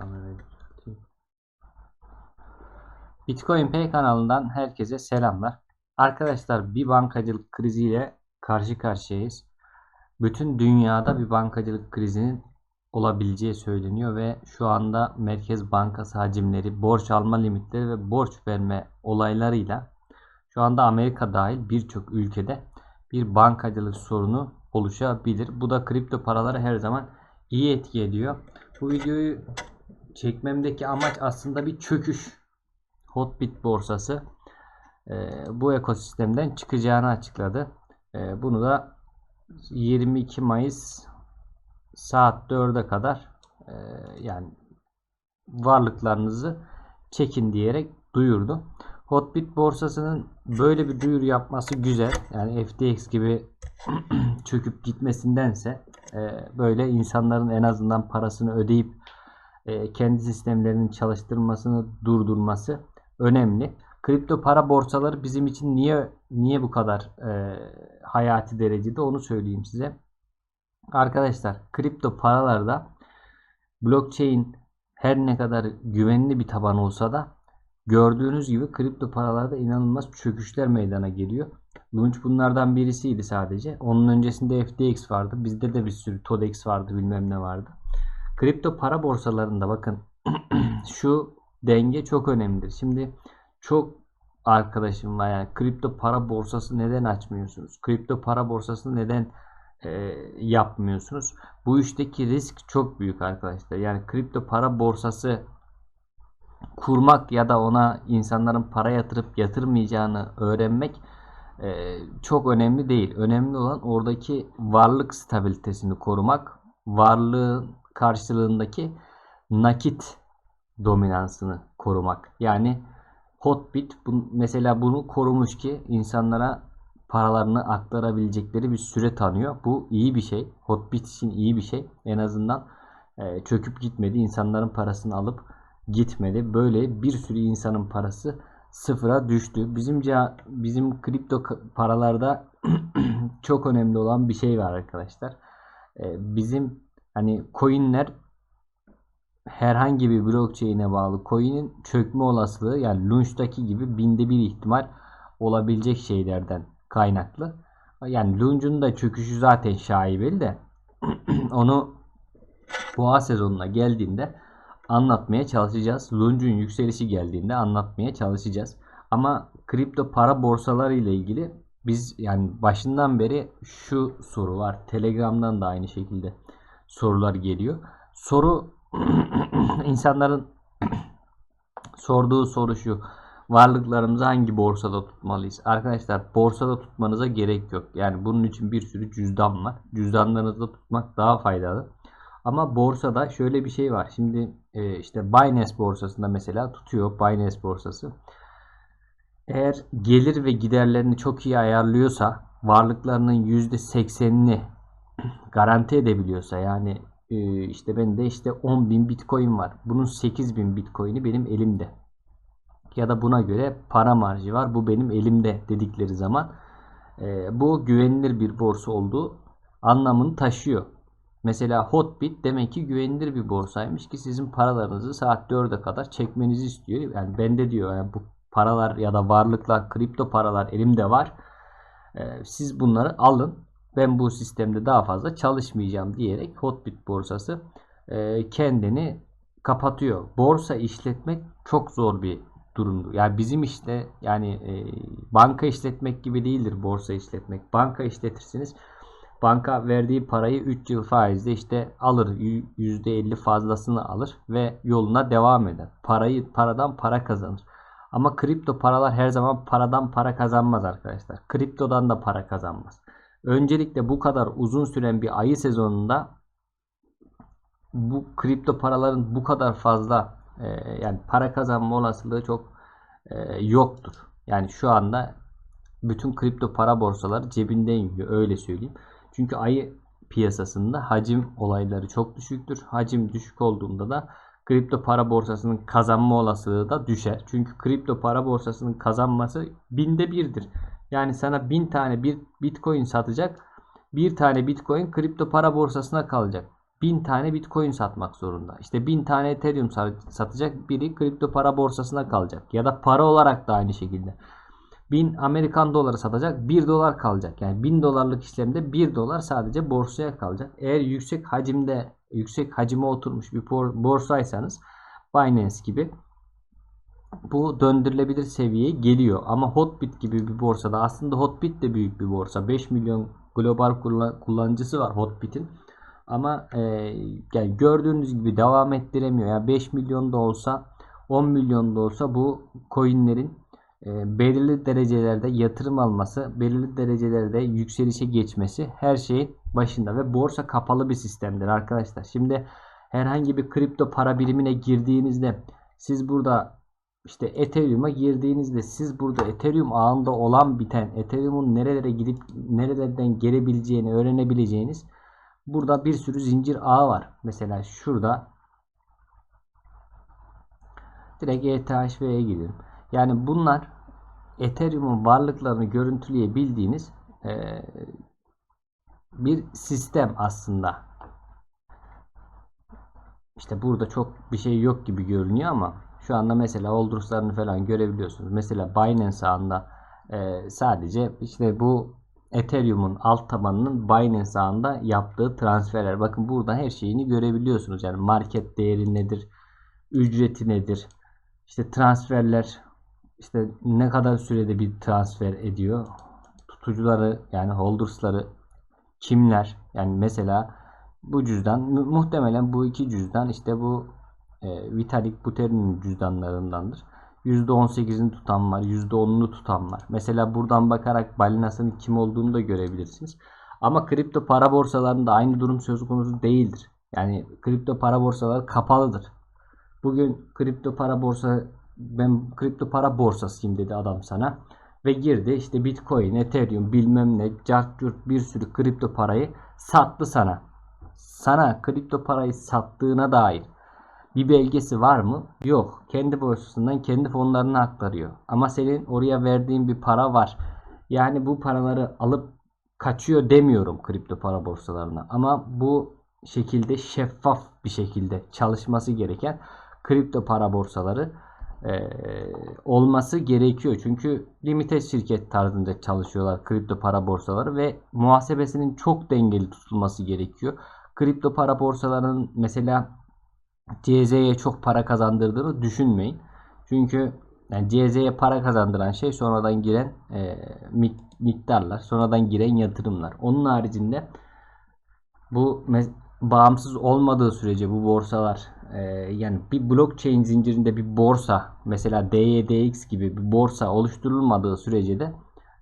kamerayı düzelteyim. Bitcoin Pay kanalından herkese selamlar. Arkadaşlar bir bankacılık kriziyle karşı karşıyayız. Bütün dünyada bir bankacılık krizinin olabileceği söyleniyor ve şu anda Merkez Bankası hacimleri, borç alma limitleri ve borç verme olaylarıyla şu anda Amerika dahil birçok ülkede bir bankacılık sorunu oluşabilir. Bu da kripto paralara her zaman iyi etki ediyor. Bu videoyu çekmemdeki amaç aslında bir çöküş. Hotbit borsası e, bu ekosistemden çıkacağını açıkladı. E, bunu da 22 Mayıs saat 4'e kadar e, yani varlıklarınızı çekin diyerek duyurdu. Hotbit borsasının böyle bir duyuru yapması güzel. Yani FTX gibi çöküp gitmesindense e, böyle insanların en azından parasını ödeyip kendi sistemlerinin çalıştırmasını durdurması önemli. Kripto para borsaları bizim için niye niye bu kadar e, hayati derecede onu söyleyeyim size. Arkadaşlar kripto paralarda blockchain her ne kadar güvenli bir taban olsa da gördüğünüz gibi kripto paralarda inanılmaz çöküşler meydana geliyor. Launch bunlardan birisiydi sadece. Onun öncesinde FTX vardı. Bizde de bir sürü TODEX vardı bilmem ne vardı. Kripto para borsalarında bakın şu denge çok önemlidir. Şimdi çok arkadaşım var yani kripto para borsası neden açmıyorsunuz? Kripto para borsası neden e, yapmıyorsunuz? Bu işteki risk çok büyük arkadaşlar. Yani kripto para borsası kurmak ya da ona insanların para yatırıp yatırmayacağını öğrenmek e, çok önemli değil. Önemli olan oradaki varlık stabilitesini korumak, varlığın karşılığındaki nakit dominansını korumak. Yani Hotbit bu, mesela bunu korumuş ki insanlara paralarını aktarabilecekleri bir süre tanıyor. Bu iyi bir şey. Hotbit için iyi bir şey. En azından e, çöküp gitmedi. İnsanların parasını alıp gitmedi. Böyle bir sürü insanın parası sıfıra düştü. Bizim bizim kripto paralarda çok önemli olan bir şey var arkadaşlar. E, bizim hani coinler herhangi bir blockchain'e bağlı coin'in çökme olasılığı yani Launch'taki gibi binde bir ihtimal olabilecek şeylerden kaynaklı. Yani Launch'un da çöküşü zaten şaibeli de onu boğa sezonuna geldiğinde anlatmaya çalışacağız. Launch'un yükselişi geldiğinde anlatmaya çalışacağız. Ama kripto para borsaları ile ilgili biz yani başından beri şu soru var. Telegram'dan da aynı şekilde sorular geliyor. Soru insanların sorduğu soru şu. Varlıklarımızı hangi borsada tutmalıyız? Arkadaşlar borsada tutmanıza gerek yok. Yani bunun için bir sürü cüzdan var. Cüzdanlarınızda tutmak daha faydalı. Ama borsada şöyle bir şey var. Şimdi e, işte Binance borsasında mesela tutuyor Binance borsası. Eğer gelir ve giderlerini çok iyi ayarlıyorsa varlıklarının %80'ini garanti edebiliyorsa yani e, işte bende işte 10.000 bitcoin var. Bunun 8.000 bitcoin'i benim elimde. Ya da buna göre para marjı var. Bu benim elimde dedikleri zaman e, bu güvenilir bir borsa olduğu anlamını taşıyor. Mesela Hotbit demek ki güvenilir bir borsaymış ki sizin paralarınızı saat 4'e kadar çekmenizi istiyor. Yani bende diyor yani bu paralar ya da varlıklar, kripto paralar elimde var. Ee, siz bunları alın. Ben bu sistemde daha fazla çalışmayacağım diyerek Hotbit borsası e, kendini kapatıyor. Borsa işletmek çok zor bir durumdu. Yani bizim işte yani e, banka işletmek gibi değildir borsa işletmek. Banka işletirsiniz Banka verdiği parayı 3 yıl faizle işte alır. %50 fazlasını alır ve yoluna devam eder. Parayı paradan para kazanır. Ama kripto paralar her zaman paradan para kazanmaz arkadaşlar. Kriptodan da para kazanmaz. Öncelikle bu kadar uzun süren bir ayı sezonunda bu kripto paraların bu kadar fazla e, yani para kazanma olasılığı çok e, yoktur. Yani şu anda bütün kripto para borsaları cebinden yiyor öyle söyleyeyim. Çünkü ayı piyasasında hacim olayları çok düşüktür. Hacim düşük olduğunda da kripto para borsasının kazanma olasılığı da düşer. Çünkü kripto para borsasının kazanması binde birdir. Yani sana bin tane bir bitcoin satacak. Bir tane bitcoin kripto para borsasına kalacak. 1000 tane Bitcoin satmak zorunda. İşte 1000 tane Ethereum sa- satacak biri kripto para borsasına kalacak. Ya da para olarak da aynı şekilde. 1000 Amerikan doları satacak 1 dolar kalacak. Yani 1000 dolarlık işlemde 1 dolar sadece borsaya kalacak. Eğer yüksek hacimde yüksek hacime oturmuş bir borsaysanız Binance gibi bu döndürülebilir seviyeye geliyor. Ama Hotbit gibi bir borsada aslında Hotbit de büyük bir borsa. 5 milyon global kullan- kullanıcısı var Hotbit'in. Ama e, yani gördüğünüz gibi devam ettiremiyor. Yani 5 milyon da olsa 10 milyon da olsa bu coinlerin e, belirli derecelerde yatırım alması, belirli derecelerde yükselişe geçmesi her şeyin başında ve borsa kapalı bir sistemdir arkadaşlar. Şimdi herhangi bir kripto para birimine girdiğinizde siz burada işte Ethereum'a girdiğinizde siz burada Ethereum ağında olan biten Ethereum'un nerelere gidip nerelerden gelebileceğini öğrenebileceğiniz burada bir sürü zincir ağı var. Mesela şurada direkt ETHV'ye gidelim. Yani bunlar Ethereum'un varlıklarını görüntüleyebildiğiniz eee, bir sistem aslında. İşte burada çok bir şey yok gibi görünüyor ama şu anda mesela olduruslarını falan görebiliyorsunuz. Mesela Binance ağında eee, sadece işte bu Ethereum'un alt tabanının Binance ağında yaptığı transferler. Bakın burada her şeyini görebiliyorsunuz. Yani market değeri nedir? Ücreti nedir? İşte transferler işte ne kadar sürede bir transfer ediyor? Tutucuları yani holders'ları kimler? Yani mesela bu cüzdan mu- muhtemelen bu iki cüzdan işte bu e, Vitalik Buterin'in cüzdanlarındandır. %18'ini tutan var, %10'unu tutan var. Mesela buradan bakarak balinasının kim olduğunu da görebilirsiniz. Ama kripto para borsalarında aynı durum söz konusu değildir. Yani kripto para borsaları kapalıdır. Bugün kripto para borsa ben kripto para borsasıyım dedi adam sana ve girdi işte Bitcoin, Ethereum bilmem ne, cart bir sürü kripto parayı sattı sana. Sana kripto parayı sattığına dair bir belgesi var mı? Yok. Kendi borsasından kendi fonlarına aktarıyor. Ama senin oraya verdiğin bir para var. Yani bu paraları alıp kaçıyor demiyorum kripto para borsalarına. Ama bu şekilde şeffaf bir şekilde çalışması gereken kripto para borsaları eee, olması gerekiyor. Çünkü limited şirket tarzında çalışıyorlar kripto para borsaları ve muhasebesinin çok dengeli tutulması gerekiyor. Kripto para borsalarının mesela CZ'ye çok para kazandırdığını düşünmeyin. Çünkü yani CZ'ye para kazandıran şey sonradan giren e, mik- miktarlar, sonradan giren yatırımlar. Onun haricinde bu bağımsız olmadığı sürece bu borsalar e, yani bir blockchain zincirinde bir borsa mesela DYDX gibi bir borsa oluşturulmadığı sürece de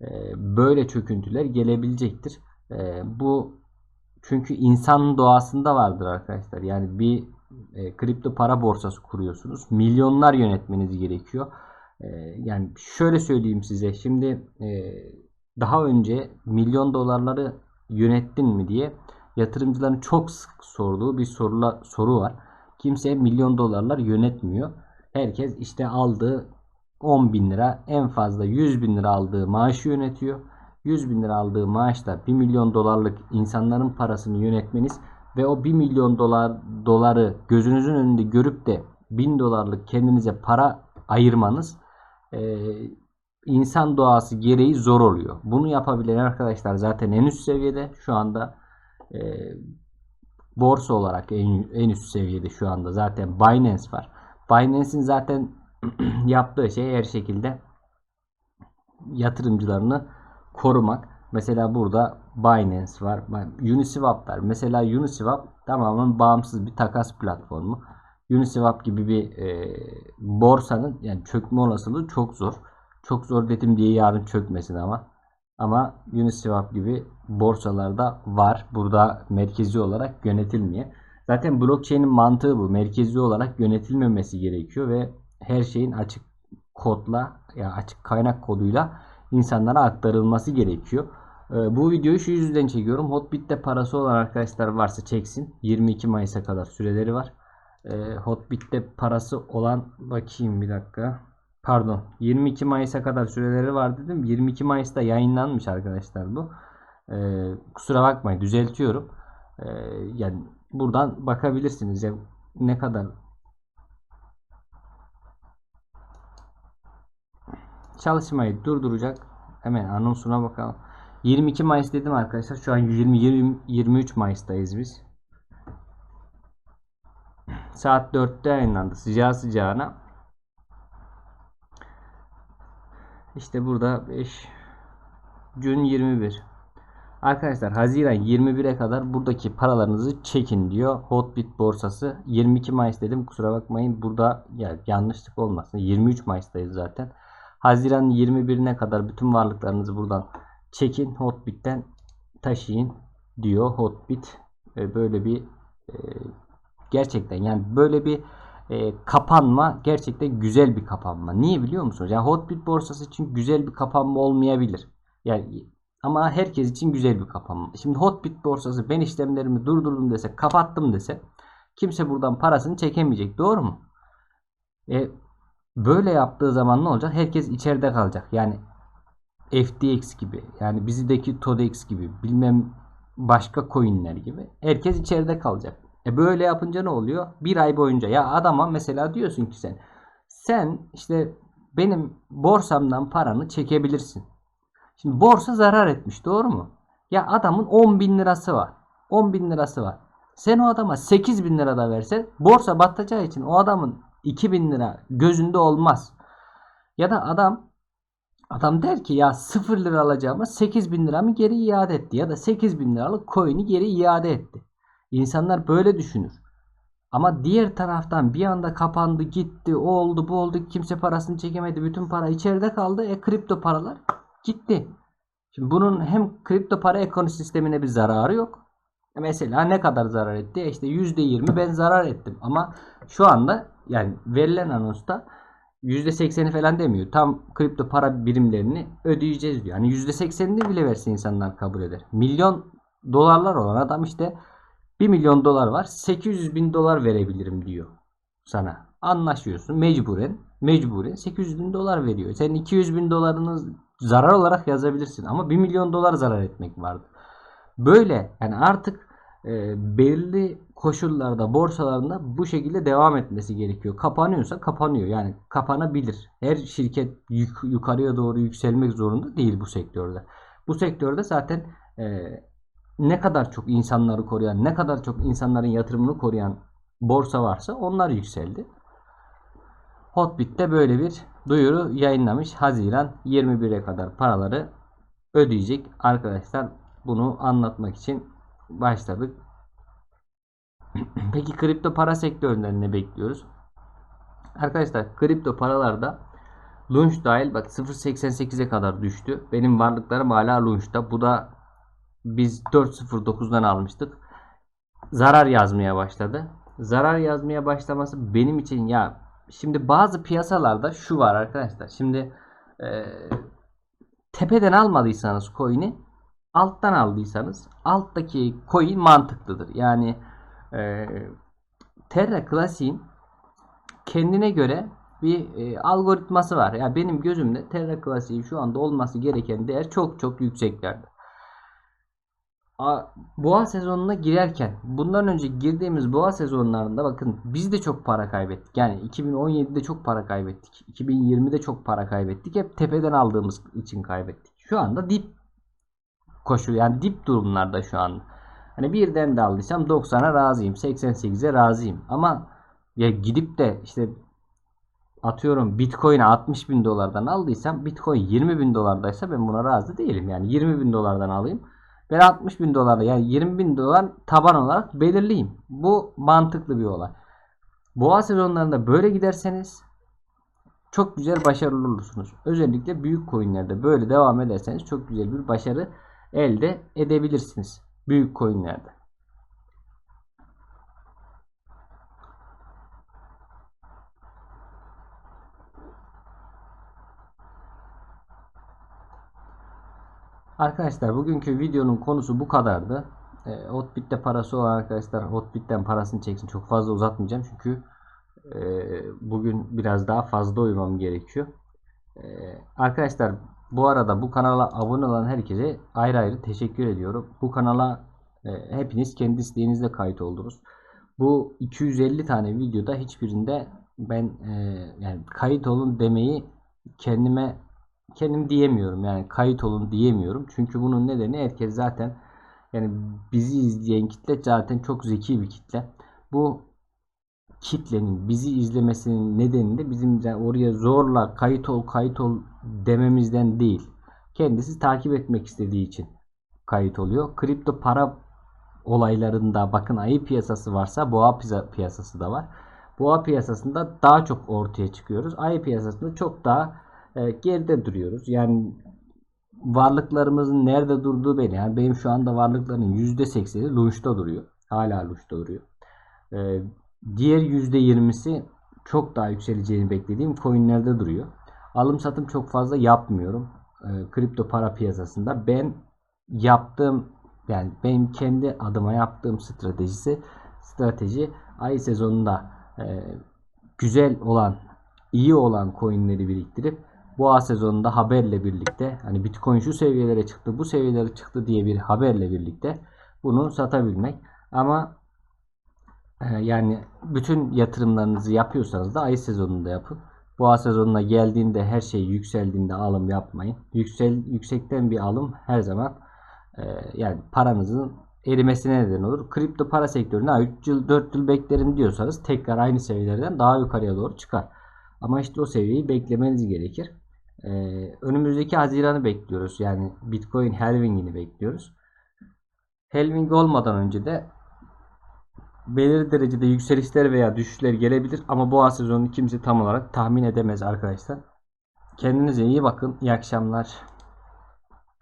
e, böyle çöküntüler gelebilecektir. E, bu çünkü insanın doğasında vardır arkadaşlar. Yani bir e, kripto para borsası kuruyorsunuz. Milyonlar yönetmeniz gerekiyor. E, yani şöyle söyleyeyim size. Şimdi e, daha önce milyon dolarları yönettin mi diye yatırımcıların çok sık sorduğu bir sorula, soru var. Kimse milyon dolarlar yönetmiyor. Herkes işte aldığı 10 bin lira en fazla 100 bin lira aldığı maaşı yönetiyor. 100 bin lira aldığı maaşla 1 milyon dolarlık insanların parasını yönetmeniz ve o 1 milyon dolar doları gözünüzün önünde görüp de 1000 dolarlık kendinize para ayırmanız e, insan doğası gereği zor oluyor. Bunu yapabilen arkadaşlar zaten en üst seviyede şu anda e, borsa olarak en, en üst seviyede şu anda zaten Binance var. Binance'in zaten yaptığı şey her şekilde yatırımcılarını korumak. Mesela burada Binance var. Uniswap var. Mesela Uniswap tamamen bağımsız bir takas platformu. Uniswap gibi bir e, borsanın yani çökme olasılığı çok zor. Çok zor dedim diye yarın çökmesin ama. Ama Uniswap gibi borsalarda var. Burada merkezi olarak yönetilmiyor. Zaten blockchain'in mantığı bu. Merkezi olarak yönetilmemesi gerekiyor ve her şeyin açık kodla ya yani açık kaynak koduyla insanlara aktarılması gerekiyor. Ee, bu videoyu şu yüzden çekiyorum. Hotbit'te parası olan arkadaşlar varsa çeksin. 22 Mayıs'a kadar süreleri var. Ee, Hotbit'te parası olan bakayım bir dakika. Pardon. 22 Mayıs'a kadar süreleri var dedim. 22 Mayıs'ta yayınlanmış arkadaşlar bu. Ee, kusura bakmayın düzeltiyorum. Yani buradan bakabilirsiniz ne kadar çalışmayı durduracak. Hemen anonsuna bakalım. 22 Mayıs dedim arkadaşlar. Şu an 20, 20 23 Mayıs'tayız biz. Saat 4'te yayınlandı. Sıcağı sıcağına. İşte burada 5 gün 21. Arkadaşlar Haziran 21'e kadar buradaki paralarınızı çekin diyor. Hotbit borsası 22 Mayıs dedim kusura bakmayın. Burada ya, yanlışlık olmasın. 23 Mayıs'tayız zaten. Haziran 21'ine kadar bütün varlıklarınızı buradan çekin. Hotbit'ten taşıyın diyor Hotbit. Böyle bir e, gerçekten yani böyle bir e, kapanma gerçekten güzel bir kapanma. Niye biliyor musunuz? Yani Hotbit borsası için güzel bir kapanma olmayabilir. Yani ama herkes için güzel bir kapanma. Şimdi Hotbit borsası ben işlemlerimi durdurdum dese, kapattım dese kimse buradan parasını çekemeyecek. Doğru mu? E, böyle yaptığı zaman ne olacak? Herkes içeride kalacak. Yani FTX gibi yani bizdeki TODEX gibi bilmem başka coinler gibi herkes içeride kalacak. E böyle yapınca ne oluyor? Bir ay boyunca ya adama mesela diyorsun ki sen sen işte benim borsamdan paranı çekebilirsin. Şimdi borsa zarar etmiş doğru mu? Ya adamın 10 bin lirası var. 10 bin lirası var. Sen o adama 8 bin lira da versen borsa batacağı için o adamın 2 bin lira gözünde olmaz. Ya da adam adam der ki ya 0 lira alacağıma 8 bin liramı geri iade etti. Ya da 8 bin liralık coin'i geri iade etti. İnsanlar böyle düşünür. Ama diğer taraftan bir anda kapandı gitti o oldu bu oldu kimse parasını çekemedi bütün para içeride kaldı e kripto paralar gitti. Şimdi bunun hem kripto para ekosistemine bir zararı yok. E mesela ne kadar zarar etti? E işte %20 ben zarar ettim. Ama şu anda yani verilen anonsta %80'i falan demiyor. Tam kripto para birimlerini ödeyeceğiz diyor. Hani %80'ini bile verse insanlar kabul eder. Milyon dolarlar olan adam işte 1 milyon dolar var. 800 bin dolar verebilirim diyor sana. Anlaşıyorsun mecburen. Mecburen 800 bin dolar veriyor. Sen 200 bin dolarını zarar olarak yazabilirsin. Ama 1 milyon dolar zarar etmek vardı. Böyle yani artık e, belirli koşullarda borsalarında bu şekilde devam etmesi gerekiyor. Kapanıyorsa kapanıyor. Yani kapanabilir. Her şirket yuk, yukarıya doğru yükselmek zorunda değil bu sektörde. Bu sektörde zaten e, ne kadar çok insanları koruyan, ne kadar çok insanların yatırımını koruyan borsa varsa onlar yükseldi. Hotbit'te böyle bir duyuru yayınlamış. Haziran 21'e kadar paraları ödeyecek. Arkadaşlar bunu anlatmak için başladık. Peki kripto para sektöründen ne bekliyoruz? Arkadaşlar kripto paralarda Lunch dahil bak 0.88'e kadar düştü. Benim varlıklarım hala Lunch'ta. Bu da biz 4.09'dan almıştık. Zarar yazmaya başladı. Zarar yazmaya başlaması benim için ya şimdi bazı piyasalarda şu var arkadaşlar. Şimdi e, tepeden almadıysanız coin'i alttan aldıysanız alttaki coin mantıklıdır. Yani e, Terra Classic'in kendine göre bir e, algoritması var. Ya yani benim gözümde Terra Classic'in şu anda olması gereken değer çok çok yükseklerde. Boğa sezonuna girerken bundan önce girdiğimiz boğa sezonlarında bakın biz de çok para kaybettik. Yani 2017'de çok para kaybettik. 2020'de çok para kaybettik. Hep tepeden aldığımız için kaybettik. Şu anda dip koşu yani dip durumlarda şu anda. Hani birden de aldıysam 90'a razıyım. 88'e razıyım. Ama ya gidip de işte atıyorum Bitcoin'e 60 bin dolardan aldıysam Bitcoin 20 bin dolardaysa ben buna razı değilim. Yani 20 bin dolardan alayım. Ben 60 bin dolarla yani 20 bin dolar taban olarak belirleyeyim. Bu mantıklı bir olay. Boğa sezonlarında böyle giderseniz çok güzel başarılı olursunuz. Özellikle büyük coinlerde böyle devam ederseniz çok güzel bir başarı elde edebilirsiniz. Büyük coinlerde. Arkadaşlar bugünkü videonun konusu bu kadardı. E, Hotbit'te parası olan arkadaşlar Hotbit'ten parasını çeksin. Çok fazla uzatmayacağım çünkü e, bugün biraz daha fazla uyumam gerekiyor. E, arkadaşlar bu arada bu kanala abone olan herkese ayrı ayrı teşekkür ediyorum. Bu kanala E, hepiniz kendi isteğinizle kayıt oldunuz. Bu 250 tane videoda hiçbirinde ben e, yani kayıt olun demeyi kendime kendim diyemiyorum. Yani kayıt olun diyemiyorum. Çünkü bunun nedeni herkes zaten yani bizi izleyen kitle zaten çok zeki bir kitle. Bu kitlenin bizi izlemesinin nedeni de bizim oraya zorla kayıt ol kayıt ol dememizden değil. Kendisi takip etmek istediği için kayıt oluyor. Kripto para olaylarında bakın ayı piyasası varsa boğa piyasası da var. Boğa piyasasında daha çok ortaya çıkıyoruz. Ayı piyasasında çok daha e, geride duruyoruz. Yani varlıklarımızın nerede durduğu belli. Yani benim şu anda varlıkların %80'i Lunch'ta duruyor. Hala Lunch'ta duruyor. Ee, diğer %20'si çok daha yükseleceğini beklediğim coinlerde duruyor. Alım satım çok fazla yapmıyorum. Ee, kripto para piyasasında. Ben yaptığım yani benim kendi adıma yaptığım stratejisi strateji ay sezonunda e, güzel olan iyi olan coinleri biriktirip boğa sezonunda haberle birlikte hani Bitcoin şu seviyelere çıktı, bu seviyelere çıktı diye bir haberle birlikte bunu satabilmek. Ama e, yani bütün yatırımlarınızı yapıyorsanız da ay sezonunda yapın. Boğa sezonuna geldiğinde her şey yükseldiğinde alım yapmayın. Yüksel yüksekten bir alım her zaman e, yani paranızın erimesine neden olur. Kripto para sektörüne 3 yıl 4 yıl beklerim diyorsanız tekrar aynı seviyelerden daha yukarıya doğru çıkar. Ama işte o seviyeyi beklemeniz gerekir. Ee, önümüzdeki Haziran'ı bekliyoruz. Yani Bitcoin halvingini bekliyoruz. Halving olmadan önce de belirli derecede yükselişler veya düşüşler gelebilir ama boğa sezonunu kimse tam olarak tahmin edemez arkadaşlar. Kendinize iyi bakın. İyi akşamlar.